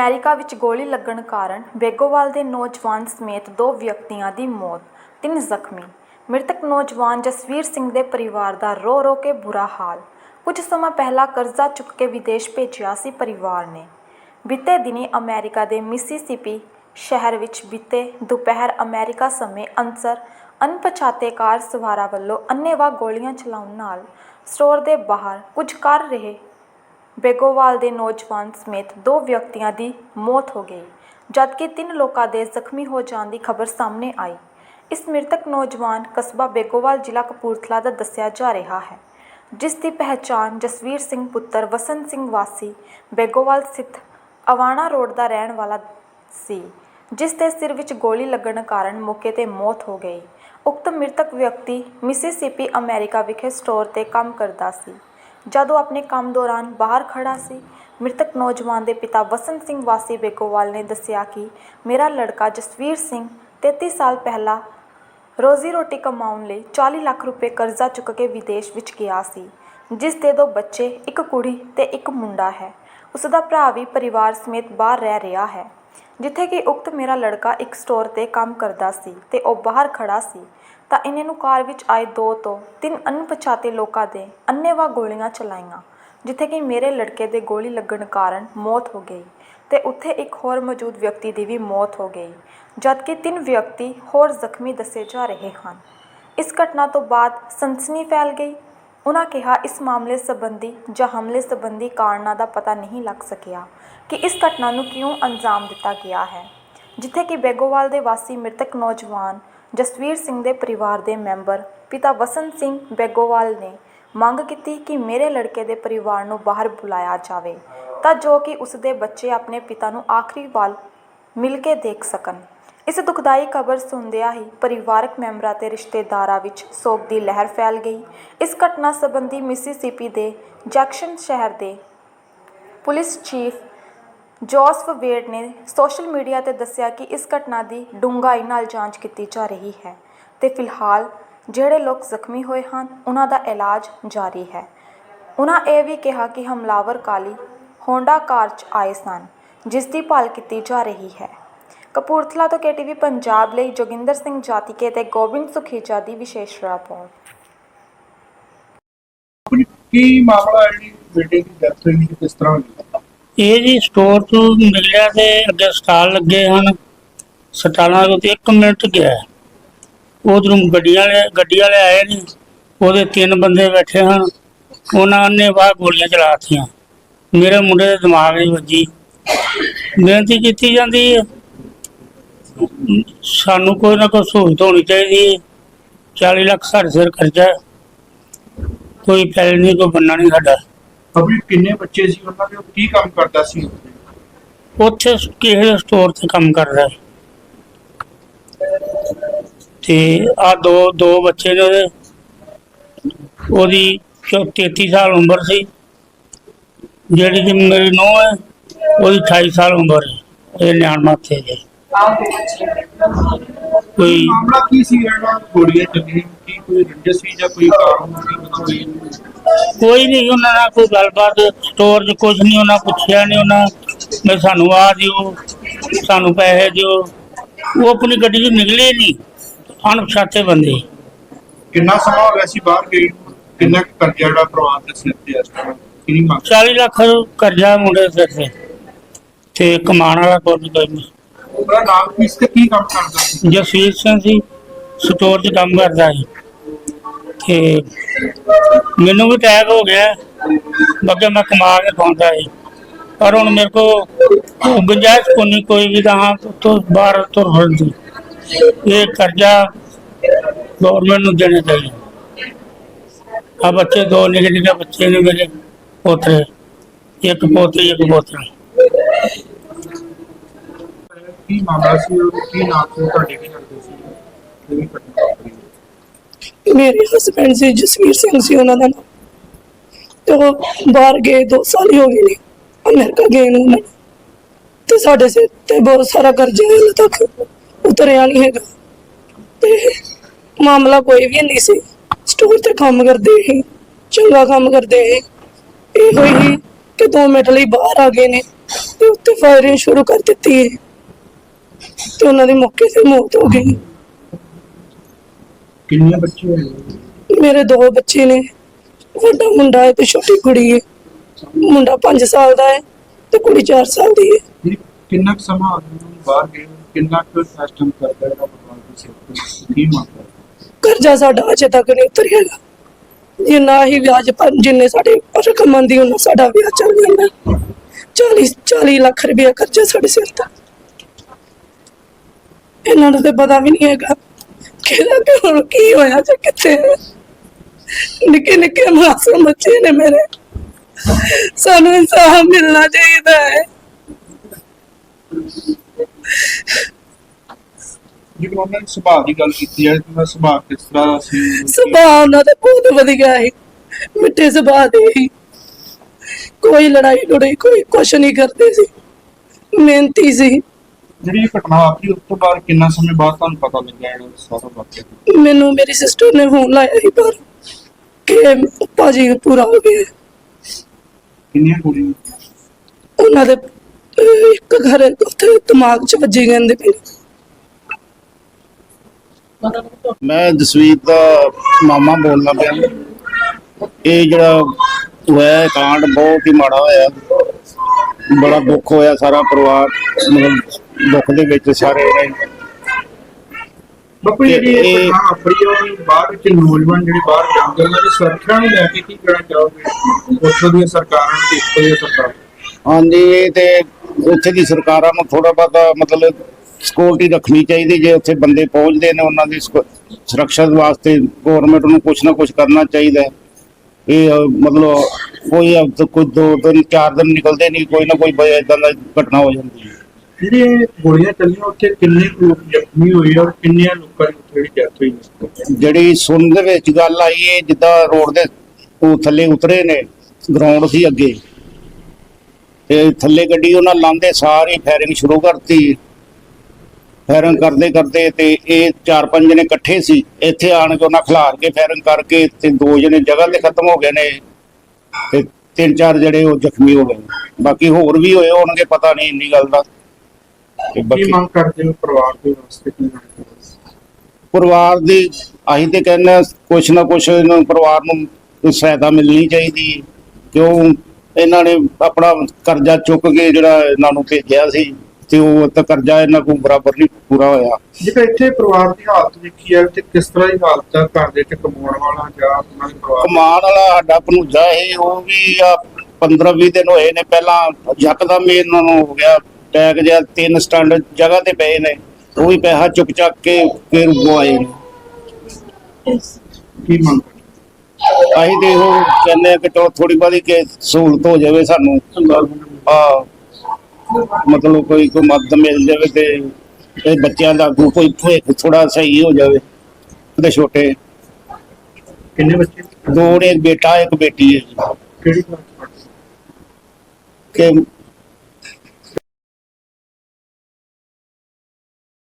America ਵਿੱਚ ਗੋਲੀ ਲੱਗਣ ਕਾਰਨ ਬੇਗੋਵਾਲ ਦੇ ਨੌਜਵਾਨ ਸਮੇਤ ਦੋ ਵਿਅਕਤੀਆਂ ਦੀ ਮੌਤ, ਤਿੰਨ ਜ਼ਖਮੀ। ਮ੍ਰਿਤਕ ਨੌਜਵਾਨ ਜਸਵੀਰ ਸਿੰਘ ਦੇ ਪਰਿਵਾਰ ਦਾ ਰੋ ਰੋ ਕੇ ਬੁਰਾ ਹਾਲ। ਕੁਝ ਸਮਾਂ ਪਹਿਲਾਂ ਕਰਜ਼ਾ ਚੁੱਕ ਕੇ ਵਿਦੇਸ਼ ਭੇਜਿਆ ਸੀ ਪਰਿਵਾਰ ਨੇ। ਬੀਤੇ ਦਿਨੀ ਅਮਰੀਕਾ ਦੇ ਮਿਸੀਸਿਪੀ ਸ਼ਹਿਰ ਵਿੱਚ ਬੀਤੇ ਦੁਪਹਿਰ ਅਮਰੀਕਾ ਸਮੇਂ ਅਨਸਰ ਅਣਪਛਾਤੇ ਕਾਰ ਸਵਾਰਾਂ ਵੱਲੋਂ ਅੰਨ੍ਹੇਵਾਹ ਗੋਲੀਆਂ ਚਲਾਉਣ ਨਾਲ ਸਟੋਰ ਦੇ ਬਾਹਰ ਕੁਝ ਕਰ ਰਹੇ ਬੇਗੋਵਾਲ ਦੇ ਨੌਜਵਾਨ ਸਮੇਤ ਦੋ ਵਿਅਕਤੀਆਂ ਦੀ ਮੌਤ ਹੋ ਗਈ, ਜਦਕਿ ਤਿੰਨ ਲੋਕਾਂ ਦੇ ਜ਼ਖਮੀ ਹੋ ਜਾਣ ਦੀ ਖਬਰ ਸਾਹਮਣੇ ਆਈ। ਇਸ ਮ੍ਰਿਤਕ ਨੌਜਵਾਨ ਕਸਬਾ ਬੇਗੋਵਾਲ ਜ਼ਿਲ੍ਹਾ ਕਪੂਰਥਲਾ ਦਾ ਦੱਸਿਆ ਜਾ ਰਿਹਾ ਹੈ, ਜਿਸ ਦੀ ਪਹਿਚਾਣ ਜਸਵੀਰ ਸਿੰਘ ਪੁੱਤਰ ਵਸੰਤ ਸਿੰਘ ਵਾਸੀ ਬੇਗੋਵਾਲ ਸਥਿਤ ਅਵਾਣਾ ਰੋਡ ਦਾ ਰਹਿਣ ਵਾਲਾ ਸੀ, ਜਿਸ ਦੇ ਸਿਰ ਵਿੱਚ ਗੋਲੀ ਲੱਗਣ ਕਾਰਨ ਮੌਕੇ ਤੇ ਮੌਤ ਹੋ ਗਈ। ਉਕਤ ਮ੍ਰਿਤਕ ਵਿਅਕਤੀ ਮਿਸੀਸਿਪੀ ਅਮਰੀਕਾ ਵਿਖੇ ਸਟੋਰ ਤੇ ਕੰਮ ਕਰਦਾ ਸੀ। ਜਦੋਂ ਆਪਣੇ ਕੰਮ ਦੌਰਾਨ ਬਾਹਰ ਖੜ੍ਹਾ ਸੀ, ਮ੍ਰਿਤਕ ਨੌਜਵਾਨ ਦੇ ਪਿਤਾ ਵਸੰਤ ਸਿੰਘ ਵਾਸੀ ਬੇਗੋਵਾਲ ਨੇ ਦੱਸਿਆ ਕਿ ਮੇਰਾ ਲੜਕਾ ਜਸਵੀਰ ਸਿੰਘ 33 ਸਾਲ ਪਹਿਲਾਂ ਰੋਜ਼ੀ ਰੋਟੀ ਕਮਾਉਣ ਲਈ 40 ਲੱਖ ਰੁਪਏ ਕਰਜ਼ਾ ਚੁੱਕ ਕੇ ਵਿਦੇਸ਼ ਵਿੱਚ ਗਿਆ ਸੀ, ਜਿਸ ਦੇ ਦੋ ਬੱਚੇ, ਇੱਕ ਕੁੜੀ ਤੇ ਇੱਕ ਮੁੰਡਾ ਹੈ। ਉਸ ਦਾ ਭਰਾ ਵੀ ਪਰਿਵਾਰ ਸਮੇਤ ਬਾਹਰ ਰਹਿ ਰਿਹਾ ਹੈ। ਜਿੱਥੇ ਕਿ ਉਕਤ ਮੇਰਾ ਲੜਕਾ ਇੱਕ ਸਟੋਰ ਤੇ ਕੰਮ ਕਰਦਾ ਸੀ ਅਤੇ ਉਹ ਬਾਹਰ ਖੜ੍ਹਾ ਸੀ, ਤਾਂ ਇਹਨਾਂ ਨੂੰ ਕਾਰ ਵਿੱਚ ਆਏ ਦੋ ਤੋਂ ਤਿੰਨ ਅਣਪਛਾਤੇ ਲੋਕਾਂ ਦੇ ਅੰਨ੍ਹੇਵਾਹ ਗੋਲੀਆਂ ਚਲਾਈਆਂ, ਜਿੱਥੇ ਕਿ ਮੇਰੇ ਲੜਕੇ ਦੇ ਗੋਲੀ ਲੱਗਣ ਕਾਰਨ ਮੌਤ ਹੋ ਗਈ ਅਤੇ ਉੱਥੇ ਇੱਕ ਹੋਰ ਮੌਜੂਦ ਵਿਅਕਤੀ ਦੀ ਵੀ ਮੌਤ ਹੋ ਗਈ, ਜਦਕਿ ਤਿੰਨ ਵਿਅਕਤੀ ਹੋਰ ਜ਼ਖਮੀ ਦੱਸੇ ਜਾ ਰਹੇ ਹਨ। ਇਸ ਘਟਨਾ ਤੋਂ ਬਾਅਦ ਸਨਸਨੀ ਫੈਲ ਗਈ ਉਹਨਾਂ ਕਿਹਾ, ਇਸ ਮਾਮਲੇ ਸਬੰਧੀ ਜਾਂ ਹਮਲੇ ਸਬੰਧੀ ਕਾਰਨਾਂ ਦਾ ਪਤਾ ਨਹੀਂ ਲੱਗ ਸਕਿਆ ਕਿ ਇਸ ਘਟਨਾ ਨੂੰ ਕਿਉਂ ਅੰਜਾਮ ਦਿੱਤਾ ਗਿਆ ਹੈ। ਜਿੱਥੇ ਕਿ ਬੈਗੋਵਾਲ ਦੇ ਵਾਸੀ ਮ੍ਰਿਤਕ ਨੌਜਵਾਨ ਜਸਵੀਰ ਸਿੰਘ ਦੇ ਪਰਿਵਾਰ ਦੇ ਮੈਂਬਰ ਪਿਤਾ ਵਸੰਤ ਸਿੰਘ ਬੈਗੋਵਾਲ ਨੇ ਮੰਗ ਕੀਤੀ ਕਿ ਮੇਰੇ ਲੜਕੇ ਦੇ ਪਰਿਵਾਰ ਨੂੰ ਬਾਹਰ ਬੁਲਾਇਆ ਜਾਵੇ ਤਾਂ ਜੋ ਕਿ ਉਸ ਦੇ ਬੱਚੇ ਆਪਣੇ ਪਿਤਾ ਨੂੰ ਆਖਰੀ ਵਾਰ ਮਿਲ ਕੇ ਦੇਖ ਸਕਣ। ਇਸ ਦੁਖਦਾਈ ਖਬਰ ਸੁਣਦਿਆਂ ਹੀ ਪਰਿਵਾਰਕ ਮੈਂਬਰਾਂ ਤੇ ਰਿਸ਼ਤੇਦਾਰਾਂ ਵਿੱਚ ਸੋਗ ਦੀ ਲਹਿਰ ਫੈਲ ਗਈ। ਇਸ ਘਟਨਾ ਸੰਬੰਧੀ ਮਿਸੀਸਿਪੀ ਦੇ ਜੈਕਸ਼ਨ ਸ਼ਹਿਰ ਦੇ ਪੁਲਿਸ ਚੀਫ ਜੋਸਫ ਵੇਡ ਨੇ ਸੋਸ਼ਲ ਮੀਡੀਆ ਤੇ ਦੱਸਿਆ ਕਿ ਇਸ ਘਟਨਾ ਦੀ ਡੂੰਘਾਈ ਨਾਲ ਜਾਂਚ ਕੀਤੀ ਜਾ ਰਹੀ ਹੈ ਤੇ ਫਿਲਹਾਲ ਜਿਹੜੇ ਲੋਕ ਜ਼ਖਮੀ ਹੋਏ ਹਨ, ਉਹਨਾਂ ਦਾ ਇਲਾਜ ਜਾਰੀ ਹੈ। ਉਹਨਾਂ ਇਹ ਵੀ ਕਿਹਾ ਕਿ ਹਮਲਾਵਰ ਕਾਲੀ ਹੋਂਡਾ ਕਾਰ 'ਚ ਆਏ ਸਨ, ਜਿਸ ਦੀ ਭਾਲ ਕੀਤੀ ਜਾ ਰਹੀ ਹੈ। ਕਪੂਰਥਲਾ ਤੋਂ ਕੇਟੀਵੀ ਪੰਜਾਬ ਲਈ ਜੋਗਿੰਦਰ ਸਿੰਘ ਜਾਤੀਕੇ ਤੇ ਗੋਬਿੰਦ ਸੁਖੀਜਾ ਦੀ ਵਿਸ਼ੇਸ਼ ਰਿਪੋਰਟ। ਕੀ ਮਾਮਲਾ ਹੈ ਜੀ? ਬੇਟੇ ਦੀ ਡੈਥ ਹੋਈ ਹੈ, ਕਿਸ ਤਰ੍ਹਾਂ ਹੋਈ? ਇਹ ਜੀ ਸਟੋਰ ਤੋਂ ਮਿਲਿਆ ਤੇ ਅੱਗੇ ਸਟਾਲ ਲੱਗੇ ਹਨ। ਸਟਾਲਾਂ ਦੇ ਉੱਤੇ 1 ਮਿੰਟ ਗਿਆ। ਉਧਰੋਂ ਗੱਡੀਆਂ ਵਾਲੇ ਗੱਡੀ ਵਾਲੇ ਆਏ ਨੇ ਉਹਦੇ ਤਿੰਨ ਬੰਦੇ ਬੈਠੇ ਹਨ। ਉਹਨਾਂ ਨੇ ਬਾਹਰ ਗੋਲੀਆਂ ਚਲਾਤੀਆਂ ਮੇਰੇ ਮੁੰਡੇ ਦੇ ਦਿਮਾਗ 'ਚ ਵੱਜੀ। ਬੇਨਤੀ ਕੀਤੀ ਜਾਂਦੀ ਹੈ ਸਾਨੂੰ ਕੋਈ ਨਾ ਕੋਈ ਸਹੂਲਤ ਹੋਣੀ ਚਾਹੀਦੀ ਹੈ। 40 ਲੱਖ ਸਾਡੇ ਸਿਰ ਖਰਚਾ ਹੈ। ਕੋਈ ਪੈਸੇ ਨਹੀਂ ਕੋਈ ਬੰਨਾ ਨਹੀਂ ਸਾਡਾ। ਅਭੀ ਕਿੰਨੇ ਬੱਚੇ ਸੀ ਉਹਨਾਂ ਦੇ? ਉਹ ਕੀ ਕੰਮ ਕਰਦਾ ਸੀ? ਉੱਥੇ ਕਿਸੇ ਸਟੋਰ ਤੇ ਕੰਮ ਕਰਦਾ ਹੈ। ਤੇ ਆ ਦੋ ਦੋ ਬੱਚੇ ਨੇ ਉਹਦੇ। ਉਹਦੀ ਚੌ- 33 ਸਾਲ ਉਮਰ ਸੀ। ਜਿਹੜੀ ਕਿ ਮੇਰੀ ਨੂੰਹ ਹੈ ਉਹਦੀ 28 ਸਾਲ ਉਮਰ ਹੈ। ਇਹ ਨਿਆਣ ਮਾਥੇ ਦੇ ਕੋਈ ਮਾਮਲਾ ਕੀ ਸੀ ਇਹਨਾਂ ਗੋਲੀਆਂ ਚੱਲੀਆਂ? ਕੀ ਕੋਈ ਰੰਜਿਸ਼ ਸੀ ਜਾਂ ਕੋਈ ਕਾਰਨ ਸੀ ਕੋਈ ਕੋਈ ਨਹੀਂ ਉਹਨਾਂ ਨਾਲ ਕੋਈ ਗੱਲਬਾਤ ਸਟੋਰ 'ਚ ਕੁਝ ਨਹੀਂ ਉਹਨਾਂ ਪੁੱਛਿਆ ਨਹੀਂ ਉਹਨਾਂ ਮੈਂ ਸਾਨੂੰ ਆ ਦਿਓ ਸਾਨੂੰ ਪੈਸੇ ਦਿਓ। ਉਹ ਆਪਣੀ ਗੱਡੀ 'ਚ ਨਿਕਲੇ ਨਹੀਂ ਅਣਪਛਾਤੇ ਬੰਦੇ। ਕਿੰਨਾ ਸਮਾਂ ਹੋ ਗਿਆ ਸੀ ਬਾਹਰ ਗਏ ਨੂੰ? ਕਿੰਨਾ ਕੁ ਕਰਜ਼ਾ ਜਿਹੜਾ ਪਰਿਵਾਰ ਦੇ ਸਿਰ ਤੇ ਇਸ ਤਰ੍ਹਾਂ ਕਿੰਨੀ ਮੰਗ 40 ਲੱਖ ਕਰਜ਼ਾ ਮੁੰਡੇ ਦੇ ਸਿਰ ਤੇ ਤੇ ਕਮਾਉਣ ਵਾਲਾ ਕੋਈ ਨਹੀਂ ਕੋਈ ਨਹੀਂ। ਉਹਦਾ ਨਾਮ ਕੀ ਤੇ ਕੀ ਕੰਮ ਕਰਦਾ ਸੀ? ਜਸਵੀਰ ਸਿੰਘ ਸੀ ਸਟੋਰ 'ਚ ਕੰਮ ਕਰਦਾ ਸੀ ਤੇ ਮੈਨੂੰ ਵੀ ਅਟੈਕ ਹੋ ਗਿਆ। ਬੱਗੇ ਮੈਂ ਕਮਾ ਕੇ ਖਾਂਦਾ ਸੀ ਪਰ ਹੁਣ ਮੇਰੇ ਕੋ ਗੁੰਜਾਇਸ਼ ਕੋਈ ਕੋਈ ਵੀ ਤਾਂ ਤੋਂ ਬਾਹਰ ਤੁਰ ਫਿਰਦੀ ਇਹ ਕਰਜ਼ਾ ਗਵਰਨਮੈਂਟ ਨੂੰ ਦੇਣਾ ਚਾਹੀਦਾ। ਆ ਬੱਚੇ ਦੋ ਨਿੱਕੇ ਨਿੱਕੇ ਬੱਚੇ ਨੇ ਮੇਰੇ ਪੋਤਰੇ। ਇੱਕ ਪੋਤੀ, ਇੱਕ ਪੋਤਰਾ। ਕੀ ਮਾਮਲਾ ਸੀ ਉਹ ਕੀ ਨਾਮ ਸੀ? ਤੁਹਾਡੇ ਕੀ ਕਰਦੇ ਸੀ? ਕਿਹੜੀ ਘਟਨਾ ਵਾਪਰੀ? ਮੇਰੇ ਹਸਬੰਡ ਸੀ, ਜਸਵੀਰ ਸਿੰਘ ਸੀ ਉਹਨਾਂ ਦਾ ਨਾਮ। ਤੇ ਉਹ ਬਾਹਰ ਗਏ, ਦੋ ਸਾਲ ਹੀ ਹੋ ਗਏ ਨੇ। ਅਮਰੀਕਾ ਗਏ ਨੂੰ ਉਹਨਾਂ ਨੂੰ। ਤੇ ਸਾਡੇ ਸਿਰ ਤੇ ਬਹੁਤ ਸਾਰਾ ਕਰਜ਼ਾ ਹੈ ਹਲੇ ਤੱਕ ਉਤਰਿਆ ਨਹੀਂ ਹੈਗਾ। ਤੇ ਮਾਮਲਾ ਕੋਈ ਵੀ ਨਹੀਂ ਸੀ। ਸਟੋਰ ਤੇ ਕੰਮ ਕਰਦੇ ਸੀ, ਚੰਗਾ ਕੰਮ ਕਰਦੇ ਸੀ। ਇਹੋ ਹੀ ਕਿ ਦੋ ਮਿੰਟ ਲਈ ਬਾਹਰ ਆ ਗਏ ਨੇ ਤੇ ਉੱਤੇ ਫਾਇਰਿੰਗ ਸ਼ੁਰੂ ਕਰ ਦਿੱਤੀ ਹੈ। ਤੇ ਉਹਨਾਂ ਦੀ ਮੌਕੇ ਤੇ ਮੌਤ ਹੋ ਗਈ। ਕਿੰਨੇ ਬੱਚੇ ਹੋਏ? ਮੇਰੇ ਦੋ ਬੱਚੇ ਨੇ। ਵੱਡਾ ਮੁੰਡਾ ਹੈ ਤੇ ਛੋਟੀ ਕੁੜੀ ਹੈ। ਮੁੰਡਾ 5 ਸਾਲ ਦਾ ਹੈ ਤੇ ਕੁੜੀ 4 ਸਾਲ ਦੀ ਹੈ। ਕਿੰਨਾ ਕੁ ਸਮਾਂ ਆਦਮੀ ਨੂੰ ਬਾਹਰ ਗਏ ਕਿੰਨਾ ਕੁ ਸਿਸਟਮ ਕਰਦਾ ਹੈ ਪਰਿਵਾਰ ਦੇ ਤੇ ਕੀ ਮੰਗਦਾ? ਕਰਜ਼ਾ ਸਾਡਾ ਅਜੇ ਤੱਕ ਨਹੀਂ ਉਤਰਿਆਗਾ ਜਿੰਨਾ ਹੀ ਵਿਆਜ ਪਰ ਜਿੰਨੇ ਸਾਡੇ ਰਕਮ ਆਉਂਦੀ ਉਹਨਾਂ ਸਾਡਾ ਵਿਆਜ ਚੱਲ ਜਾਂਦਾ। 40 40 ਲੱਖ ਰੁਪਏ ਕਰਜ਼ਾ ਸਾਡੇ ਸਿਰ ਤੇ। ਇਹਨਾਂ ਨੂੰ ਤੇ ਪਤਾ ਵੀ ਨਹੀਂ ਹੈਗਾ ਕਿਹਦਾ ਕਿ ਹੁਣ ਕੀ ਹੋਇਆ ਜਾਂ ਕਿੱਥੇ। ਨਿੱਕੇ ਨਿੱਕੇ ਮਾਸੂਮ ਬੱਚੇ ਨੇ ਮੇਰੇ। ਸਾਨੂੰ ਇਨਸਾਫ ਮਿਲਣਾ ਚਾਹੀਦਾ ਹੈ। ਜਿਵੇਂ ਉਹਨਾਂ ਨੇ ਸੁਭਾਅ ਦੀ ਗੱਲ ਕੀਤੀ ਹੈ ਕਿ ਸੁਭਾਅ ਕਿਸ ਤਰ੍ਹਾਂ ਦਾ ਸੀ? ਸੁਭਾਅ ਉਹਨਾਂ ਦਾ ਬਹੁਤ ਵਧੀਆ ਹੈ ਮਿੱਠੇ ਸੁਭਾਅ ਦੇ ਹੀ ਕੋਈ ਲੜਾਈ ਲੜਾਈ ਕੋਈ ਕੁਛ ਨਹੀਂ ਕਰਦੇ ਸੀ। ਮਿਹਨਤੀ ਸੀ। ਜਿਹੜੀ ਇਹ ਘਟਨਾ ਵਾਪਰੀ ਉਸ ਤੋਂ ਬਾਅਦ ਕਿੰਨਾ ਸਮੇਂ ਬਾਅਦ ਤੁਹਾਨੂੰ ਪਤਾ ਲੱਗਿਆ ਇਹ ਸਾਰਾ ਵਾਕਿਆ ਮੈਨੂੰ ਮੇਰੀ ਸਿਸਟਰ ਨੇ ਫੋਨ ਲਾਇਆ ਸੀ ਪਰ ਕਿ ਭਾਜੀ ਪੂਰਾ ਹੋ ਗਿਆ। ਕਿੰਨੀਆਂ ਕੁੜੀਆਂ ਉਹਨਾਂ ਦੇ ਅਹ, ਇੱਕ ਘਰ ਉੱਥੇ ਦਿਮਾਗ 'ਚ ਵੱਜੀ ਕਹਿੰਦੇ ਪਏ। ਮੈਂ ਜਸਵੀਰ ਦਾ ਮਾਮਾ ਬੋਲਦਾ ਪਿਆ। ਇਹ ਜਿਹੜਾ ਹੋਇਆ ਇਹ ਕਾਂਡ ਬਹੁਤ ਹੀ ਮਾੜਾ ਹੋਇਆ। ਬੜਾ ਦੁੱਖ ਹੋਇਆ ਸਾਰਾ ਪਰਿਵਾਰ ਮਤਲਬ ਦੁੱਖ ਦੇ ਵਿੱਚ ਸਾਰੇ ਰਹੇ। ਬਾਪੂ ਜਿਹੜੀ ਇਹ ਇਹ- ਘਟਨਾ ਵਾਪਰੀ ਹੈ ਉਹ ਬਾਹਰ ਵਿੱਚ ਨੌਜਵਾਨ ਜਿਹੜੇ ਬਾਹਰ ਜਾਂਦੇ ਉਹਨਾਂ ਦੀ ਸੁਰੱਖਿਆ ਨੂੰ ਲੈ ਕੇ ਕੀ ਕਹਿਣਾ ਚਾਹੋਗੇ? ਉੱਥੋਂ ਦੀਆਂ ਸਰਕਾਰਾਂ ਨੂੰ ਤੇ ਇੱਥੋਂ ਦੀਆਂ ਸਰਕਾਰਾਂ ਹਾਂਜੀ ਇਹ ਤੇ ਉੱਥੇ ਦੀ ਸਰਕਾਰਾਂ ਨੂੰ ਥੋੜਾ ਬਹੁਤਾ ਮਤਲਬ ਸਿਕਿਉਰਿਟੀ ਰੱਖਣੀ ਚਾਹੀਦੀ ਜੇ ਉੱਥੇ ਬੰਦੇ ਪਹੁੰਚਦੇ ਨੇ ਉਹਨਾਂ ਦੀ ਸੁਰੱਖਿਆ ਵਾਸਤੇ ਗਵਰਨਮੈਂਟ ਨੂੰ ਕੁਝ ਨਾ ਕੁਝ ਕਰਨਾ ਚਾਹੀਦਾ। ਇਹ ਮਤਲਬ ਕੋਈ ਕੋਈ ਦੋ ਦਿਨ ਚਾਰ ਦਿਨ ਨਿਕਲਦੇ ਨਹੀਂ ਕੋਈ ਨਾ ਕੋਈ ਇਦਾਂ ਦਾ ਘਟਨਾ ਹੋ ਜਾਂਦੀ ਹੈ। ਜਿਹੜੇ ਗੋਲੀਆਂ ਚੱਲੀਆਂ, ਉੱਥੇ ਕਿੰਨੇ ਕੁ ਲੋਕ ਜ਼ਖਮੀ ਹੋਏ ਔਰ ਕਿੰਨਿਆਂ ਲੋਕਾਂ ਦੀ ਉੱਥੇ ਜਿਹੜੀ ਡੈਥ ਹੋਈ ਹੈ? ਜਿਹੜੀ ਸੁਣਨ ਦੇ ਵਿੱਚ ਗੱਲ ਆਈ ਹੈ, ਜਿੱਦਾਂ ਰੋਡ ਦੇ ਉਹ ਥੱਲੇ ਉਤਰੇ ਨੇ ਗਰਾਊਂਡ ਸੀ ਅੱਗੇ। ਤੇ ਥੱਲੇ ਗੱਡੀ ਉਹਨਾਂ ਲਾਂਦੇ, ਸਾਰੀ ਫਾਇਰਿੰਗ ਸ਼ੁਰੂ ਕਰਤੀ। ਫਾਇਰਿੰਗ ਕਰਦੇ ਕਰਦੇ ਤੇ ਇਹ ਚਾਰ ਪੰਜ ਜਣੇ ਇਕੱਠੇ ਸੀ। ਇੱਥੇ ਆਣ ਕੇ ਉਹਨਾਂ ਖਿਲਾਰ ਕੇ ਫਾਇਰਿੰਗ ਕਰਕੇ ਤੇ ਦੋ ਜਣੇ ਜਗ੍ਹਾ ਤੇ ਖਤਮ ਹੋ ਗਏ ਨੇ। ਤੇ ਤਿੰਨ ਚਾਰ ਜਿਹੜੇ ਉਹ ਜ਼ਖਮੀ ਹੋ ਗਏ ਬਾਕੀ ਹੋਰ ਵੀ ਹੋਏ ਹੋਣਗੇ, ਪਤਾ ਨਹੀਂ ਇੰਨੀ ਗੱਲ ਦਾ। ਤੇ ਕੀ ਬਾਕੀ ਮੰਗ ਕਰਦੇ ਹੋ ਪਰਿਵਾਰ ਦੇ ਵਾਸਤੇ ਕੀ ਮੰਗ ਕਰਦੇ ਹੋ? ਪਰਿਵਾਰ ਦੀ ਅਸੀਂ ਤੇ ਕਹਿੰਦੇ ਹਾਂ ਕੁਛ ਨਾ ਕੁਛ ਇਹਨਾਂ ਨੂੰ ਪਰਿਵਾਰ ਨੂੰ ਸਹਾਇਤਾ ਮਿਲਣੀ ਚਾਹੀਦੀ ਹੈ। ਕਿਉਂ ਇਹਨਾਂ ਨੇ ਆਪਣਾ ਕਰਜ਼ਾ ਚੁੱਕ ਕੇ ਜਿਹੜਾ ਇਹਨਾਂ ਨੂੰ ਭੇਜਿਆ ਸੀ ਤੇ ਉਹ ਤਾਂ ਕਰਜ਼ਾ ਇਹਨਾਂ ਕੋਲ ਬਰਾਬਰ ਨਹੀਂ ਪੂਰਾ ਹੋਇਆ। ਜਿਹੜਾ ਇੱਥੇ ਪਰਿਵਾਰ ਦੀ ਹਾਲਤ ਦੇਖੀ ਹੈ ਤੇ ਕਿਸ ਤਰ੍ਹਾਂ ਦੀ ਹਾਲਤ ਹੈ ਘਰ ਦੇ ਚ ਕਮਾਉਣ ਵਾਲਾ ਜਾਂ ਉਹਨਾਂ ਦੇ ਪਰਿਵਾਰ ਕਮਾਨ ਵਾਲਾ ਸਾਡਾ ਭਣੂਜਾ ਇਹ ਉਹ ਵੀ ਆ 15 20 ਦਿਨ ਹੋਏ ਨੇ ਪਹਿਲਾਂ ਯਕਦਮ ਹੀ ਇਹਨਾਂ ਨੂੰ ਹੋ ਗਿਆ। ਟੈਗ ਜਿਹਾ ਤਿੰਨ ਸਟੈਂਡ ਜਗ੍ਹਾ ਤੇ ਪਏ ਨੇ ਉਹ ਵੀ ਪੈਸਾ ਚੁੱਕ ਚੱਕ ਕੇ ਫਿਰ ਉਹ ਆਏ ਨੇ। ਕੀ ਮੰਗ ਅਸੀਂ ਤੇ ਇਹੋ ਕਹਿੰਦੇ ਆ ਕਿ ਥੋੜੀ ਬਹੁਤੀ ਕਿ ਸਹੂਲਤ ਹੋ ਜਾਵੇ ਸਾਨੂੰ। ਆ ਮਤਲਬ ਕੋਈ ਕੋਈ ਮਦਦ ਮਿਲ ਜਾਵੇ ਤੇ ਇਹ ਬੱਚਿਆਂ ਦਾ ਅੱਗੋਂ ਕੋਈ ਭਵਿੱਖ ਥੋੜਾ ਸਹੀ ਹੋ ਜਾਵੇ ਤੇ ਛੋਟੇ। ਕਿੰਨੇ ਬੱਚੇ? ਦੋ ਨੇ ਇੱਕ ਬੇਟਾ ਇੱਕ ਬੇਟੀ ਹੈ ਜੀ। ਕਿਹੜੀ ਕਲਾਸ ਪੜ੍ਹਦੇ? ਕਿ